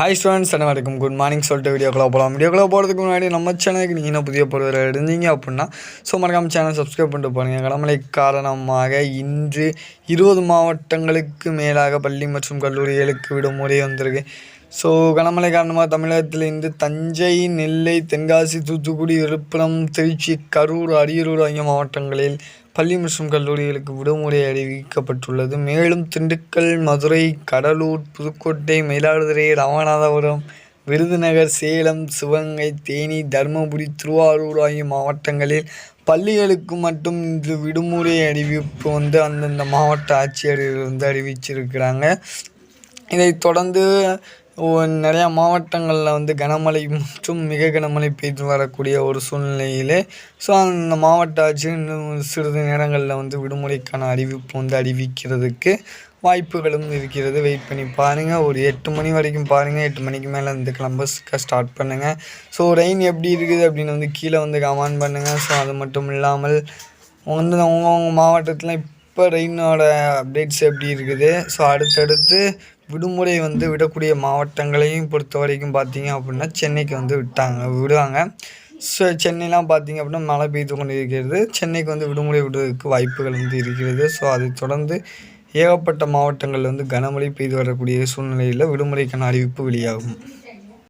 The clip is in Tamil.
ஹாய் ஸ்டூடெண்ட்ஸ் வரைக்கும் குட் மார்னிங் சொல்லிட்டு வீடியோக்குள்ள போகலாம் வீடியோக்குள்ள போகிறதுக்கு முன்னாடி நம்ம சேனலுக்கு நீங்கள் என்ன புதிய பொருள் இருந்தீங்க அப்படின்னா ஸோ மறக்காம சேனல் சப்ஸ்கிரைப் பண்ணிட்டு போகிறீங்க கடமலை காரணமாக இன்று இருபது மாவட்டங்களுக்கு மேலாக பள்ளி மற்றும் கல்லூரிகளுக்கு விடுமுறை வந்திருக்கு. ஸோ கனமழை காரணமாக தமிழகத்தில் இருந்து தஞ்சை நெல்லை தென்காசி தூத்துக்குடி விழுப்புரம் திருச்சி கரூர் அரியலூர் ஆகிய மாவட்டங்களில் பள்ளி மற்றும் கல்லூரிகளுக்கு விடுமுறை அறிவிக்கப்பட்டுள்ளது. மேலும் திண்டுக்கல் மதுரை கடலூர் புதுக்கோட்டை மயிலாடுதுறை ராமநாதபுரம் விருதுநகர் சேலம் சிவகங்கை தேனி தருமபுரி திருவாரூர் ஆகிய மாவட்டங்களில் பள்ளிகளுக்கு மட்டும் இந்த விடுமுறை அறிவிப்பு வந்து அந்தந்த மாவட்ட ஆட்சியரிலிருந்து வந்து அறிவிச்சிருக்கிறாங்க. இதைத் தொடர்ந்து நிறையா மாவட்டங்களில் வந்து கனமழை மற்றும் மிக கனமழை பெய்து வரக்கூடிய ஒரு சூழ்நிலையிலே ஸோ அந்த மாவட்ட ஆட்சியர் இன்னும் சிறிது நேரங்களில் வந்து விடுமுறைக்கான அறிவிப்பு வந்து அறிவிக்கிறதுக்கு வாய்ப்புகளும் இருக்கிறது. வெயிட் பண்ணி பாருங்கள் ஒரு எட்டு மணி வரைக்கும் பாருங்கள் எட்டு மணிக்கு மேலே இந்த கிளம்பஸ்க்கு ஸ்டார்ட் பண்ணுங்கள் ஸோ ரெயின் எப்படி இருக்குது அப்படின்னு வந்து கீழே வந்து கமெண்ட் பண்ணுங்கள் ஸோ அது மட்டும் இல்லாமல் வந்து அவங்கவுங்க மாவட்டத்தில் இப்போ ரெயினோட அப்டேட்ஸ் எப்படி இருக்குது? ஸோ அடுத்தடுத்து விடுமுறை வந்து விடக்கூடிய மாவட்டங்களையும் பொறுத்த வரைக்கும் பார்த்தீங்க அப்படின்னா சென்னைக்கு வந்து விட்டாங்க விடுவாங்க. ஸோ சென்னைலாம் பார்த்தீங்க அப்படின்னா மழை பெய்து கொண்டு இருக்கிறது சென்னைக்கு வந்து விடுமுறை விடுவதற்கு வாய்ப்புகள் வந்து இருக்கிறது. ஸோ அதை தொடர்ந்து ஏகப்பட்ட மாவட்டங்களில் வந்து கனமழை பெய்து வரக்கூடிய சூழ்நிலையில் விடுமுறைக்கான அறிவிப்பு வெளியாகும்.